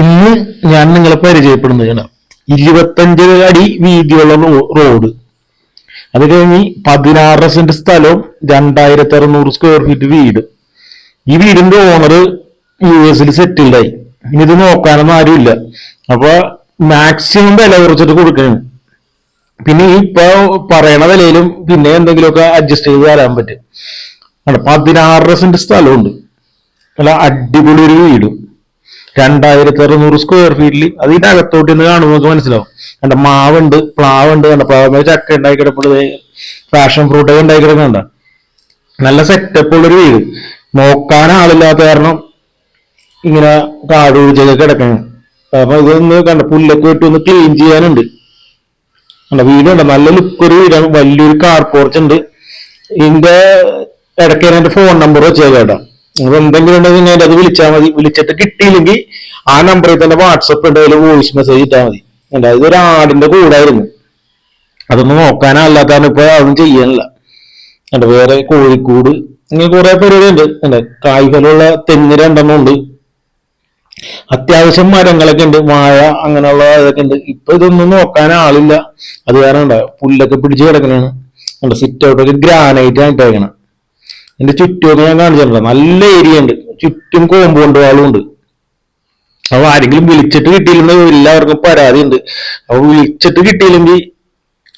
ഇന്ന് ഞാൻ നിങ്ങളെ പരിചയപ്പെടുന്നതാണ് ഇരുപത്തഞ്ച് അടി വീതിയുള്ള റോഡ്. അത് കഴിഞ്ഞ് പതിനാറ് സെന്റ് സ്ഥലവും രണ്ടായിരത്തി അറുന്നൂറ് സ്ക്വയർ ഫീറ്റ് വീട്. ഈ വീടിന്റെ ഓണർ യു എസിൽ സെറ്റിൽഡായി ഇനി ഇത് നോക്കാനൊന്നും ആരുമില്ല. അപ്പൊ മാക്സിമം വില കുറച്ചിട്ട് കൊടുക്കണം പിന്നെ ഇപ്പൊ പറയണ വിലയിലും പിന്നെ എന്തെങ്കിലുമൊക്കെ അഡ്ജസ്റ്റ് ചെയ്ത് തരാൻ പറ്റും. ആണ് പതിനാറ് സെന്റ് സ്ഥലമുണ്ട്. നല്ല അടിപൊളി ഒരു വീടും. രണ്ടായിരത്തി അറുന്നൂറ് സ്ക്വയർ ഫീറ്റിൽ അത് ഇതിന്റെ അകത്തോട്ട് നിന്ന് കാണുമ്പോൾ നമുക്ക് മനസ്സിലാവും. കണ്ട മാവുണ്ട് പ്ലാവുണ്ട് കണ്ട പ്ലാവ് ചക്ക ഉണ്ടായി കിടപ്പുള്ളത് ഫാഷൻ ഫ്രൂട്ട് ഒക്കെ ഉണ്ടായി കിടക്കുന്നുണ്ട നല്ല സെറ്റപ്പ് ഉള്ളൊരു വീട്. നോക്കാൻ ആളില്ലാത്ത കാരണം ഇങ്ങനെ കാട് പിടിച്ചൊക്കെ കിടക്കണം അപ്പൊ ഇതൊന്ന് കണ്ട പുല്ലൊക്കെ ഇട്ട് ഒന്ന് ക്ലീൻ ചെയ്യാനുണ്ട്. കണ്ട വീടുണ്ട് നല്ല ലുക്ക് ഒരു വീടാണ് വലിയൊരു കാർ പോർച്ച് ഉണ്ട്. ഇതിന്റെ ഇടയ്ക്ക് എന്റെ ഫോൺ നമ്പർ വെച്ചേക്കാട്ടോ നിങ്ങൾ എന്തെങ്കിലും ഉണ്ടെങ്കിൽ ഞാൻ അത് വിളിച്ചാൽ മതി. വിളിച്ചിട്ട് കിട്ടിയില്ലെങ്കിൽ ആ നമ്പറിൽ തന്നെ വാട്സപ്പ് ഉണ്ട്. അതിൽ വോയിസ് മെസ്സേജ് ഇട്ടാൽ മതി. അല്ല ഇതൊരു ആടിന്റെ കൂടായിരുന്നു. അതൊന്നും നോക്കാനല്ലാത്താണ് ഇപ്പൊ അതൊന്നും ചെയ്യാനില്ല. അല്ല വേറെ കോഴിക്കോട് ഇങ്ങനെ കുറെ പരിപാടി ഉണ്ട് അല്ല കായ്ഫലമുള്ള തെങ്ങ് രണ്ടെണ്ണം ഉണ്ട്. അത്യാവശ്യം മരങ്ങളൊക്കെ ഉണ്ട്. വാഴ അങ്ങനെയുള്ള ഇതൊക്കെ ഉണ്ട്. ഇപ്പൊ ഇതൊന്നും നോക്കാൻ ആളില്ല. അത് കാരണം ഉണ്ടാവും പുല്ലൊക്കെ പിടിച്ച് കിടക്കണാണ് സിറ്റ് ഔട്ടൊക്കെ ഗ്രാനൈറ്റ് ആണ് ഇട്ടേക്കണം എന്റെ ചുറ്റും ഞാൻ കാണിച്ചിട്ടുണ്ട്? നല്ല ഏരിയ ഉണ്ട്. ചുറ്റും കോമ്പൗണ്ട് വാളും ഉണ്ട്. അപ്പൊ ആരെങ്കിലും വിളിച്ചിട്ട് കിട്ടിയില്ലെങ്കിൽ എല്ലാവർക്കും പരാതി ഉണ്ട്. അപ്പൊ വിളിച്ചിട്ട് കിട്ടിയില്ലെങ്കിൽ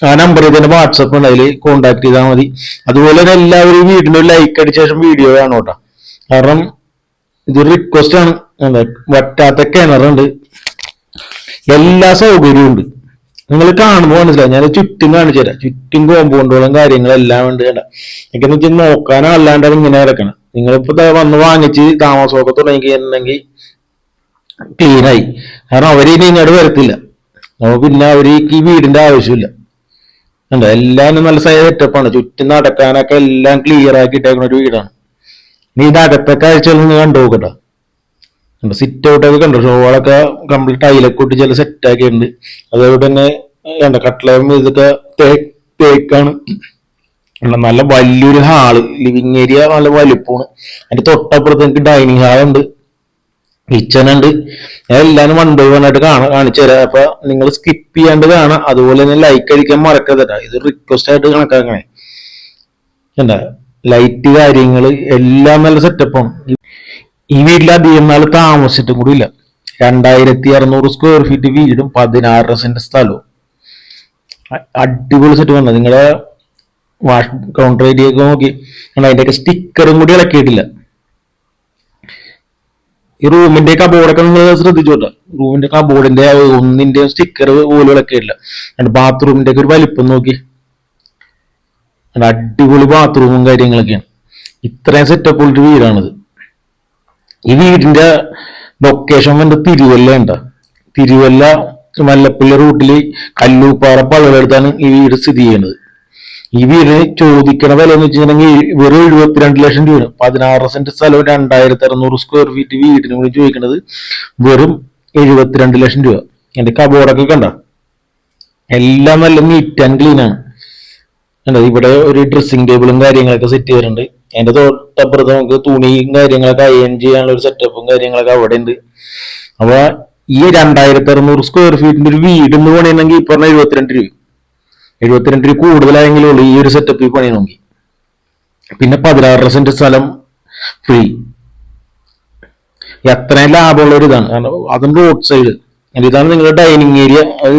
ആ നമ്പറിൽ തന്നെ വാട്സപ്പ് ഉണ്ട്. അതിൽ കോണ്ടാക്ട് ചെയ്താൽ മതി. അതുപോലെ തന്നെ എല്ലാവരും വീടിന്റെ ലൈക്ക് അടിച്ച ശേഷം വീഡിയോ കാണും കേട്ടോ. കാരണം ഇത് റിക്വസ്റ്റ് ആണ്. വറ്റാത്ത കിണറുണ്ട്. എല്ലാ സൗകര്യവും ഉണ്ട്. നിങ്ങൾ കാണുമ്പോൾ മനസ്സിലാവും. ഞാൻ ചുറ്റും കാണിച്ചു തരാം. ചുറ്റും കോമ്പൗണ്ടുകളും കാര്യങ്ങളെല്ലാം ഉണ്ട് കേട്ടോ. എനിക്ക് വെച്ചാൽ നോക്കാനല്ലാണ്ട് ഇങ്ങനെ കിടക്കണം. നിങ്ങളിപ്പോ വന്ന് വാങ്ങിച്ച് താമസമൊക്കെ തുടങ്ങിയിട്ടുണ്ടെങ്കിൽ ക്ലീനായി കാരണം അവർ ഇനി ഇങ്ങോട്ട് വരത്തില്ല. അപ്പൊ പിന്നെ അവർക്ക് ഈ വീടിന്റെ ആവശ്യമില്ല. കണ്ടോ? എല്ലാം നല്ല സെറ്റപ്പാണ് ചുറ്റും നടക്കാനൊക്കെ എല്ലാം ക്ലിയർ ആക്കി ഇട്ടേക്കുന്ന ഒരു വീടാണ്. നീ ഇത് അകത്തെ കാഴ്ചകൾ കണ്ടു നോക്കട്ടോ കണ്ടോ സിറ്റ് ഔട്ടൊക്കെ കണ്ടു? ഷോകളൊക്കെ കംപ്ലീറ്റ് ടൈലൊക്കെ ഇട്ട് ചില സെറ്റ് ആക്കിയിട്ടുണ്ട്. അതേപോലെ തന്നെ വേണ്ട കട്ട്ലയും ഇതൊക്കെ തേക്ക് തേക്കാണ്. നല്ല വലിയൊരു ഹാൾ ലിവിങ് ഏരിയ നല്ല വലുപ്പമാണ്. അതിന്റെ തൊട്ടപ്പുറത്ത് എനിക്ക് ഡൈനിങ് ഹാൾ ഉണ്ട്. കിച്ചൺ ഉണ്ട്. ഞാൻ എല്ലാവരും വൺ ബൈ വൺ ആയിട്ട് കാണാൻ കാണിച്ചു തരാം. അപ്പൊ നിങ്ങൾ സ്കിപ്പ് ചെയ്യാണ്ട് കാണാം. അതുപോലെ തന്നെ ലൈക്ക് അടിക്കാൻ മറക്കരുതട്ടാ ഇത് റിക്വസ്റ്റ് ആയിട്ട് കണക്കാക്കണേ. എന്താ ലൈറ്റ് കാര്യങ്ങൾ എല്ലാം നല്ല സെറ്റപ്പാണ് ഈ വീട്ടിൽ അധികം നാൾ താമസിച്ചിട്ടും കൂടി ഇല്ല. രണ്ടായിരത്തി അറുന്നൂറ് സ്ക്വയർ ഫീറ്റ് വീടും പതിനാറ് സെന്റ് സ്ഥലവും. അടിപൊളി സെറ്റ് വന്നത് നിങ്ങളെ വാഷ് കൗണ്ടർ ഏരിയ ഒക്കെ നോക്കി. കണ്ടോ, അതിന്റെയൊക്കെ സ്റ്റിക്കറും കൂടി ഇളക്കിയിട്ടില്ല. ഈ റൂമിന്റെ കബോർഡൊക്കെ നിങ്ങൾ ശ്രദ്ധിച്ചോട്ടെ. റൂമിന്റെ കബോർഡിന്റെ ഒന്നിന്റെ സ്റ്റിക്കർ പോലും ഇളക്കിയിട്ടില്ല. ബാത്റൂമിന്റെ ഒക്കെ ഒരു വലിപ്പം നോക്കി. അടിപൊളി ബാത്റൂമും കാര്യങ്ങളൊക്കെയാണ്. ഇത്രയും സെറ്റപ്പ് ഉള്ളൊരു വീടാണിത്. ഈ വീടിന്റെ ലൊക്കേഷൻ വന്ന് തിരുവല്ല ഉണ്ട്. തിരുവല്ല മല്ലപ്പള്ളി റൂട്ടിൽ കല്ലൂപ്പാറ പള്ളലെടുത്താണ് ഈ വീട് സ്ഥിതി ചെയ്യുന്നത്. ഈ വീടിന് ചോദിക്കണ വില എന്ന് വെച്ചിട്ടുണ്ടെങ്കിൽ വെറും എഴുപത്തിരണ്ട് ലക്ഷം രൂപ പതിനാറ് സെന്റ് സ്ഥലം രണ്ടായിരത്തി അറുന്നൂറ് സ്ക്വയർ ഫീറ്റ് വീടിന് കൂടി ചോദിക്കുന്നത് വെറും എഴുപത്തിരണ്ട് ലക്ഷം രൂപ. എന്റെ കബോർഡൊക്കെ കണ്ട? എല്ലാം നല്ല നീറ്റ് ആൻഡ് ക്ലീൻ ആണ്. ഇവിടെ ഒരു ഡ്രസ്സിംഗ് ടേബിളും കാര്യങ്ങളൊക്കെ സെറ്റ് ചെയ്തിട്ടുണ്ട്. അതിന്റെ തൊട്ടപ്പുറത്ത് നമുക്ക് തുണിയും കാര്യങ്ങളൊക്കെ അയൺ ചെയ്യാനുള്ള ഒരു സെറ്റപ്പും കാര്യങ്ങളൊക്കെ അവിടെ ഉണ്ട് അപ്പൊ ഈ രണ്ടായിരത്തി അറുന്നൂറ് സ്ക്വയർ ഫീറ്റിന്റെ ഒരു വീട് എന്ന് പണിയണമെങ്കിൽ ഈ പറഞ്ഞ എഴുപത്തിരണ്ട് രൂപ. എഴുപത്തിരണ്ട് രൂപ കൂടുതലായെങ്കിലും ഉള്ളൂ ഈ ഒരു സെറ്റപ്പ് പണി നോക്കി പിന്നെ പതിനാറ് സെന്റ് സ്ഥലം ഫ്രീ എത്രയും ലാഭമുള്ള ഒരു ഇതാണ്. കാരണം അതും റോഡ് സൈഡ് ഇതാണ് നിങ്ങളുടെ ഡൈനിങ് ഏരിയ അത്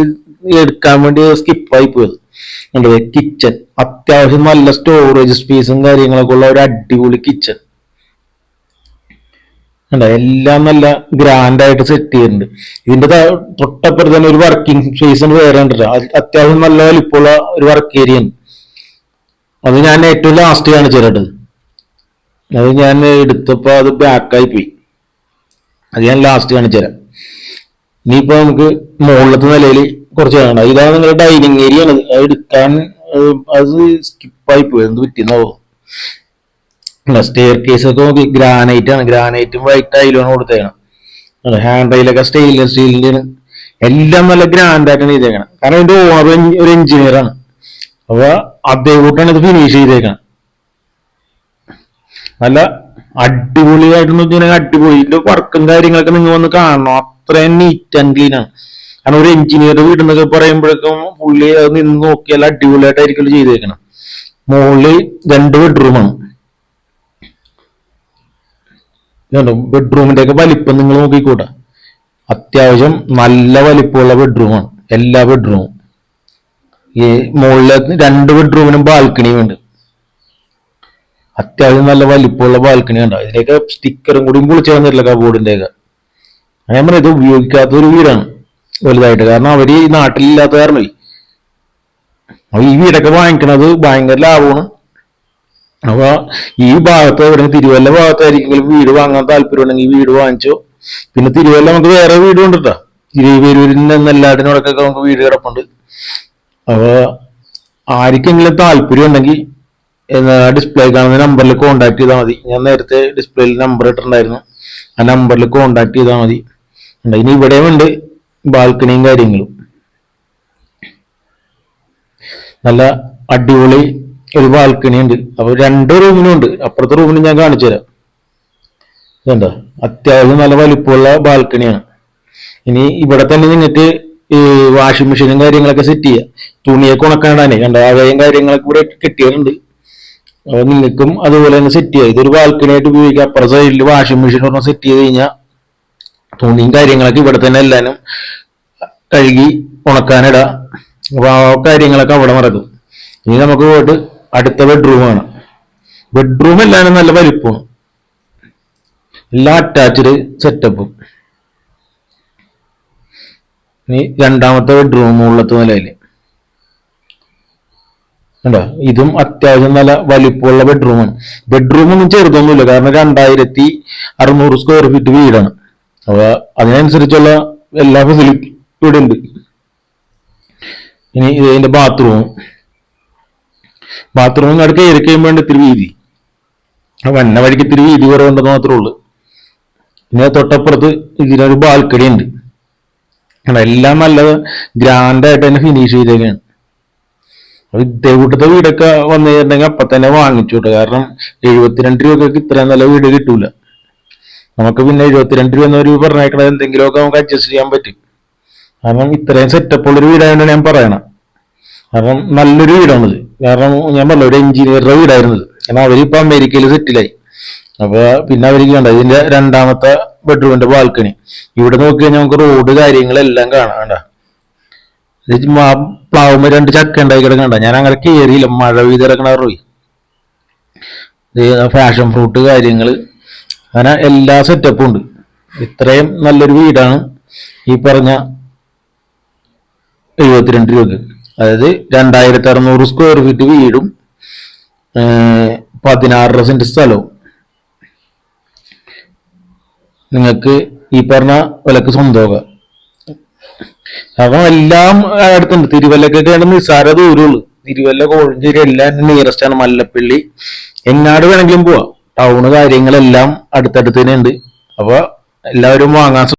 എടുക്കാൻ വേണ്ടി സ്കിപ്പായി പോയത്. കണ്ടത് കിച്ചൺ അത്യാവശ്യം നല്ല സ്റ്റോറേജ് സ്പേസും കാര്യങ്ങളൊക്കെ ഉള്ള ഒരു അടിപൊളി കിച്ചൺ എല്ലാം നല്ല ഗ്രാൻഡ് ആയിട്ട് സെറ്റ് ചെയ്തിട്ടുണ്ട്. ഇതിന്റെ തൊട്ടപ്പുറത്ത് തന്നെ ഒരു വർക്കിംഗ് സ്പേസ് വേറെ അത്യാവശ്യം നല്ല വലിപ്പമുള്ള ഒരു വർക്ക് ഏരിയ ഉണ്ട്. അത് ഞാൻ ഏറ്റവും ലാസ്റ്റ് കാണിച്ചു തരട്ടത് അത് ഞാൻ എടുത്തപ്പോ അത് ബാക്കായി പോയി. അത് ഞാൻ ലാസ്റ്റ് കാണിച്ചു തരാം. ഇനിയിപ്പോ നമുക്ക് മുകളിലത്തെ നിലയിൽ കുറച്ച് കാണാം ഇതാണ് നിങ്ങളുടെ ഡൈനിങ് ഏരിയ അത് എടുക്കാൻ അത് സ്കിപ്പായി പോയി. എന്ത് പറ്റിയെന്നാവോ. സ്റ്റെയർ കേസ് ഒക്കെ നോക്കി. ഗ്രാനൈറ്റ് ആണ്. ഗ്രാനൈറ്റും വൈറ്റ് ആയിലാണ് കൊടുത്തേക്കണം. ഹാൻഡ് റൈലൊക്കെ സ്റ്റെയിൻലെസ് സ്റ്റീലിന്റെ എല്ലാം നല്ല ഗ്രാൻഡ് ആയിട്ടാണ് ചെയ്തേക്കണം. കാരണം ഇതിന്റെ ഓണർ ഒരു എഞ്ചിനീയർ ആണ്. അപ്പൊ അദ്ദേഹം ഇത് ഫിനിഷ് ചെയ്തേക്കണം. നല്ല അടിപൊളിയായിട്ടെന്ന് അടിപൊളി ഇതിന്റെ വർക്കും കാര്യങ്ങളൊക്കെ നിങ്ങൾ വന്ന് കാണണം. അത്രയും നീറ്റ് ആൻഡ് ക്ലീൻ ആണ്. കാരണം ഒരു എഞ്ചിനീയർ വീട് എന്നൊക്കെ പറയുമ്പോഴേക്കും പുള്ളി അത് നിന്ന് നോക്കിയാൽ അടിപൊളിയായിട്ടായിരിക്കും ചെയ്തേക്കണം. മുകളിൽ രണ്ട് ബെഡ്റൂമാണ് ബെഡ്റൂമിന്റെ ഒക്കെ വലിപ്പം നിങ്ങൾ നോക്കിക്കൂട്ടെ. അത്യാവശ്യം നല്ല വലിപ്പമുള്ള ബെഡ്റൂമാണ് എല്ലാ ബെഡ്റൂമും ഈ മുകളിലെ രണ്ട് ബെഡ്റൂമിനും ബാൽക്കണിയും ഉണ്ട്. അത്യാവശ്യം നല്ല വലിപ്പമുള്ള ബാൽക്കണി ഉണ്ട്. ഇതിലേക്ക് സ്റ്റിക്കറും കൂടി പൊളിച്ചു തന്നിട്ടില്ല കബോർഡിന്റെ ഒക്കെ ഞാൻ ഇത് ഉപയോഗിക്കാത്ത ഒരു വീടാണ്. വലുതായിട്ട്. കാരണം അവർ ഈ നാട്ടിലില്ലാത്ത കാരണമേ. അപ്പൊ ഈ വീടൊക്കെ വാങ്ങിക്കണത് ഭയങ്കര ലാഭമാണ്. അപ്പൊ ഈ ഭാഗത്ത് എവിടെ തിരുവല്ല ഭാഗത്തായിരിക്കും. വീട് വാങ്ങാൻ താല്പര്യം ഉണ്ടെങ്കിൽ വീട് വാങ്ങിച്ചോ. പിന്നെ തിരുവല്ല നമുക്ക് വേറെ വീട് ഉണ്ട് കേട്ടോ തിരുവരൂരിന്റെ നെല്ലാടിനോടൊക്കെ നമുക്ക് വീട് കിടപ്പുണ്ട്. അപ്പൊ ആർക്കെങ്കിലും താല്പര്യം ഉണ്ടെങ്കിൽ ഡിസ്പ്ലേ കാണുന്ന നമ്പറിൽ കോൺടാക്ട് ചെയ്താൽ മതി. ഞാൻ നേരത്തെ ഡിസ്പ്ലേയിൽ നമ്പർ ഇട്ടിട്ടുണ്ടായിരുന്നു. ആ നമ്പറിൽ കോൺടാക്ട് ചെയ്താൽ മതി. ഇനി ഇവിടെയും ഉണ്ട്. ബാൽക്കണിയും കാര്യങ്ങളും. നല്ല അടിപൊളി ഒരു ബാൽക്കണി ഉണ്ട്. അപ്പൊ രണ്ട് റൂമിനും ഉണ്ട് അപ്പുറത്തെ റൂമിന് ഞാൻ കാണിച്ചു തരാം. ഇതുണ്ടോ? അത്യാവശ്യം നല്ല വലിപ്പമുള്ള ബാൽക്കണിയാണ്. ഇനി ഇവിടെ തന്നെ നിങ്ങൾക്ക് ഈ വാഷിംഗ് മെഷീനും കാര്യങ്ങളൊക്കെ സെറ്റ് ചെയ്യാം. തുണിയൊക്കെ ഉണക്കാനാണേ. കണ്ട? അവയും കാര്യങ്ങളൊക്കെ ഇവിടെ കെട്ടിയിട്ടുണ്ട് അപ്പൊ നിങ്ങൾക്കും അതുപോലെ തന്നെ സെറ്റ് ചെയ്യാം. ഇതൊരു ബാൽക്കണി ആയിട്ട് ഉപയോഗിക്കാം അപ്പുറ സൈഡിൽ വാഷിംഗ് മെഷീൻ സെറ്റ് ചെയ്ത് കഴിഞ്ഞാൽ തുണിയും കാര്യങ്ങളൊക്കെ ഇവിടെ തന്നെ എല്ലാനും കഴുകി ഉണക്കാനിട. അപ്പൊ ആ കാര്യങ്ങളൊക്കെ അവിടെ നടക്കും. ഇനി നമുക്ക് പോയിട്ട് അടുത്ത ബെഡ്റൂമാണ് ബെഡ്റൂം എല്ലാനും നല്ല വലിപ്പമാണ്. എല്ലാ അറ്റാച്ച്ഡ് സെറ്റപ്പും ഇനി രണ്ടാമത്തെ ബെഡ്റൂം ഉള്ളത് നിലയിൽ. കണ്ടോ? ഇതും അത്യാവശ്യം നല്ല വലിപ്പമുള്ള ബെഡ്റൂമാണ് ബെഡ്റൂമൊന്നും ചെറുതൊന്നുമില്ല. കാരണം രണ്ടായിരത്തി അറുന്നൂറ് സ്ക്വയർ ഫീറ്റ് വീടാണ്. അപ്പൊ അതിനനുസരിച്ചുള്ള എല്ലാ ഫെസിലിറ്റി ഇവിടെ ഉണ്ട്. ഇനി ഇതിന്റെ ബാത്റൂം ബാത്റൂമിന് അടുത്ത് കയറി കഴിയുമ്പോൾ ഇത്തിരി വീതി. വന്ന വഴിക്ക് ഇത്തിരി വീതി കുറവുണ്ടെന്ന് മാത്രമേ ഉള്ളൂ. പിന്നെ തൊട്ടപ്പുറത്ത് ഇതിനൊരു ബാൽക്കണി ഉണ്ട്. എല്ലാം നല്ല ഗ്രാൻഡായിട്ട് തന്നെ ഫിനിഷ് ചെയ്തേക്കാണ്. അപ്പൊ ഇതേ കൂട്ടത്തെ വീടൊക്കെ വന്നു കഴിഞ്ഞിട്ടുണ്ടെങ്കിൽ അപ്പൊ തന്നെ വാങ്ങിച്ചു കാരണം എഴുപത്തിരണ്ട് രൂപക്കൊക്കെ ഇത്രയും നല്ല വീട് കിട്ടൂല. നമുക്ക് പിന്നെ എഴുപത്തിരണ്ട് രൂപ എന്നൊരു പറഞ്ഞേക്കണത് എന്തെങ്കിലുമൊക്കെ നമുക്ക് അഡ്ജസ്റ്റ് ചെയ്യാൻ പറ്റും. കാരണം ഇത്രയും സെറ്റപ്പ് ഉള്ളൊരു വീടായതുകൊണ്ട് ഞാൻ പറയണം. കാരണം നല്ലൊരു വീടാണിത്. കാരണം ഞാൻ പറഞ്ഞ ഒരു എഞ്ചിനീയറുടെ വീടായിരുന്നത്. കാരണം അവരിപ്പോ അമേരിക്കയിൽ സെറ്റിലായി അപ്പൊ പിന്നെ അവർക്ക് കണ്ട ഇതിന്റെ രണ്ടാമത്തെ ബെഡ്റൂമിന്റെ ബാൽക്കണി ഇവിടെ നോക്കി കഴിഞ്ഞാൽ നമുക്ക് റോഡ് കാര്യങ്ങളെല്ലാം കാണാം കണ്ട? ഇത് മാ- പ്ലാവുമ്പോ രണ്ട് ചക്ക ഉണ്ടായി കിടക്കണ്ട ഞാൻ അങ്ങനെ കയറിയില്ല മഴ പെയ്ത് പോയി ഫാഷൻ ഫ്രൂട്ട് കാര്യങ്ങൾ അങ്ങനെ എല്ലാ സെറ്റപ്പും ഉണ്ട്. ഇത്രയും നല്ലൊരു വീടാണ് ഈ പറഞ്ഞ എഴുപത്തിരണ്ട് രൂപ അതായത് രണ്ടായിരത്തി അറുന്നൂറ് സ്ക്വയർ ഫീറ്റ് വീടും പതിനാറര സെന്റ് സ്ഥലവും. നിങ്ങൾക്ക് ഈ പറഞ്ഞ വിലക്ക് സ്വന്തമാകാം അപ്പം എല്ലാം അടുത്തുണ്ട്. തിരുവല്ലക്കൊക്കെയാണ് നിസ്സാര ദൂരമുള്ളൂ. തിരുവല്ല കോഴഞ്ചേരി എല്ലാം നിയറസ്റ്റ് ആണ്. മല്ലപ്പള്ളി. എന്നാട് വേണമെങ്കിലും പോവാം. ടൗണ് കാര്യങ്ങളെല്ലാം അടുത്തടുത്ത് തന്നെ ഉണ്ട് അപ്പൊ എല്ലാവരും വാങ്ങാൻ